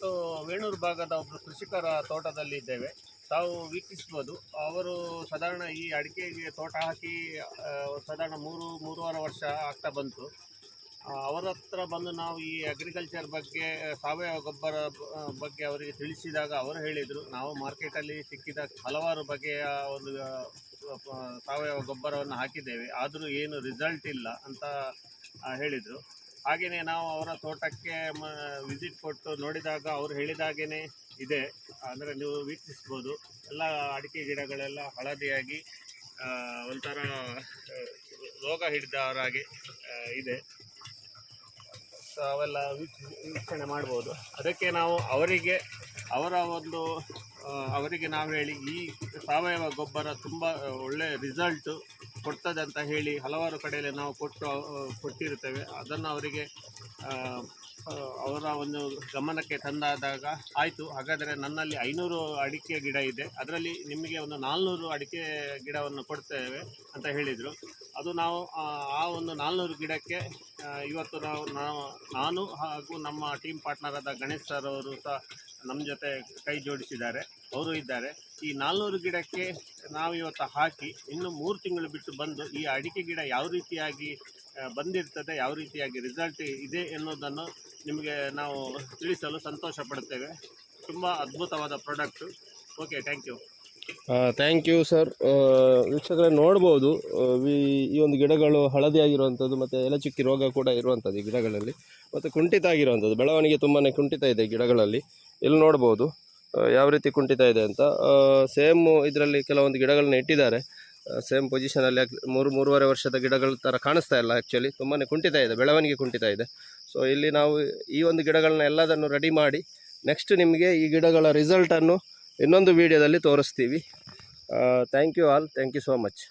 ಇವತ್ತು ವೇಣೂರು ಭಾಗದ ಒಬ್ಬರು ಕೃಷಿಕರ ತೋಟದಲ್ಲಿ ಇದ್ದೇವೆ. ತಾವು ವೀಕ್ಷಿಸ್ಬೋದು. ಅವರು ಸಾಧಾರಣ ಈ ಅಡಿಕೆಗೆ ತೋಟ ಹಾಕಿ ಸಾಧಾರಣ ಮೂರು, ಮೂರುವರೆ ವರ್ಷ ಆಗ್ತಾ ಬಂತು. ಅವರ ಹತ್ರ ಬಂದು ನಾವು ಈ ಅಗ್ರಿಕಲ್ಚರ್ ಬಗ್ಗೆ, ಸಾವಯವ ಗೊಬ್ಬರ ಬಗ್ಗೆ ಅವರಿಗೆ ತಿಳಿಸಿದಾಗ ಅವರು ಹೇಳಿದರು. ನಾವು ಮಾರ್ಕೆಟಲ್ಲಿ ಸಿಕ್ಕಿದ ಹಲವಾರು ಬಗೆಯ ಒಂದು ಸಾವಯವ ಗೊಬ್ಬರವನ್ನು ಹಾಕಿದ್ದೇವೆ. ಆದರೂ ಏನು ರಿಸಲ್ಟ್ ಇಲ್ಲ ಅಂತ ಹೇಳಿದರು. ಹಾಗೆಯೇ ನಾವು ಅವರ ತೋಟಕ್ಕೆ ಮ ವಿಸಿಟ್ ಕೊಟ್ಟು ನೋಡಿದಾಗ ಅವರು ಹೇಳಿದಾಗೇ ಇದೆ. ಅಂದರೆ ನೀವು ವೀಕ್ಷಿಸ್ಬೋದು. ಎಲ್ಲ ಅಡಿಕೆ ಗಿಡಗಳೆಲ್ಲ ಹಳದಿಯಾಗಿ ಒಂಥರ ರೋಗ ಹಿಡಿದವರಾಗಿ ಇದೆ. ಸೊ ಅವೆಲ್ಲ ವೀಕ್ಷ- ವೀಕ್ಷಣೆ ಮಾಡ್ಬೋದು. ಅದಕ್ಕೆ ನಾವು ಅವರಿಗೆ, ಅವರ ಒಂದು ಅವರಿಗೆ ನಾವು ಹೇಳಿ ಈ ಸಾವಯವ ಗೊಬ್ಬರ ತುಂಬ ಒಳ್ಳೆಯ ರಿಸಲ್ಟು ಕೊಡ್ತದೆ ಅಂತ ಹೇಳಿ ಹಲವಾರು ಕಡೆಯಲ್ಲಿ ನಾವು ಕೊಟ್ಟು ಕೊಟ್ಟಿರ್ತೇವೆ ಅದನ್ನು ಅವರಿಗೆ ಅವರ ಒಂದು ಗಮನಕ್ಕೆ ತಂದಾದಾಗ ಆಯಿತು. ಹಾಗಾದರೆ ನನ್ನಲ್ಲಿ ಐನೂರು ಅಡಿಕೆ ಗಿಡ ಇದೆ. ಅದರಲ್ಲಿ ನಿಮಗೆ ಒಂದು ನಾಲ್ನೂರು ಅಡಿಕೆ ಗಿಡವನ್ನು ಕೊಡ್ತೇವೆ ಅಂತ ಹೇಳಿದರು. ಅದು ನಾವು ಆ, ಒಂದು ನಾಲ್ನೂರು ಗಿಡಕ್ಕೆ ಇವತ್ತು ನಾವು ನಾವು ನಾನು ಹಾಗೂ ನಮ್ಮ ಟೀಮ್ ಪಾರ್ಟ್ನರಾದ ಗಣೇಶ್ ಸರ್ ಅವರು ಸಹ ನಮ್ಮ ಜೊತೆ ಕೈ ಜೋಡಿಸಿದ್ದಾರೆ. ಅವರು ಇದ್ದಾರೆ. ಈ ನಾಲ್ನೂರು ಗಿಡಕ್ಕೆ ನಾವು ಇವತ್ತು ಹಾಕಿ ಇನ್ನು ಮೂರು ತಿಂಗಳು ಬಿಟ್ಟು ಬಂದು ಈ ಅಡಿಕೆ ಗಿಡ ಯಾವ ರೀತಿಯಾಗಿ ಬಂದಿರ್ತದೆ, ಯಾವ ರೀತಿಯಾಗಿ ರಿಸಲ್ಟ್ ಇದೆ ಎನ್ನುವುದನ್ನು ನಿಮಗೆ ನಾವು ತಿಳಿಸಲು ಸಂತೋಷ ಪಡ್ತೇವೆ. ತುಂಬ ಅದ್ಭುತವಾದ product okay thank you thank you sir ವೀಕ್ಷಕರೇ, ನೋಡ್ಬೋದು. ಈ ಒಂದು ಗಿಡಗಳು ಹಳದಿ ಆಗಿರುವಂಥದ್ದು ಮತ್ತು ಎಲಚುಕ್ಕಿ ರೋಗ ಕೂಡ ಇರುವಂಥದ್ದು ಈ ಗಿಡಗಳಲ್ಲಿ. ಮತ್ತು ಕುಂಠಿತ ಆಗಿರುವಂಥದ್ದು, ಬೆಳವಣಿಗೆ ತುಂಬಾ ಕುಂಠಿತ ಇದೆ ಗಿಡಗಳಲ್ಲಿ. ಇಲ್ಲಿ ನೋಡ್ಬೋದು ಯಾವ ರೀತಿ ಕುಂಠಿತ ಇದೆ ಅಂತ. ಸೇಮ್ ಇದರಲ್ಲಿ ಕೆಲವೊಂದು ಗಿಡಗಳನ್ನ ಇಟ್ಟಿದ್ದಾರೆ ಸೇಮ್ ಪೊಸಿಷನಲ್ಲಿ ಮೂರು, ಮೂರುವರೆ ವರ್ಷದ ಗಿಡಗಳ ಥರ ಕಾಣಿಸ್ತಾ ಇಲ್ಲ ಆ್ಯಕ್ಚುಲಿ ತುಂಬಾ ಕುಂಠಿತ ಇದೆ, ಬೆಳವಣಿಗೆ ಕುಂಠಿತ ಇದೆ. ಸೊ ಇಲ್ಲಿ ನಾವು ಈ ಒಂದು ಗಿಡಗಳನ್ನ ಎಲ್ಲದನ್ನು ರೆಡಿ ಮಾಡಿ ನೆಕ್ಸ್ಟ್ ನಿಮಗೆ ಈ ಗಿಡಗಳ ರಿಸಲ್ಟನ್ನು ಇನ್ನೊಂದು ವಿಡಿಯೋದಲ್ಲಿ ತೋರಿಸ್ತೀವಿ. Thank you all thank you so much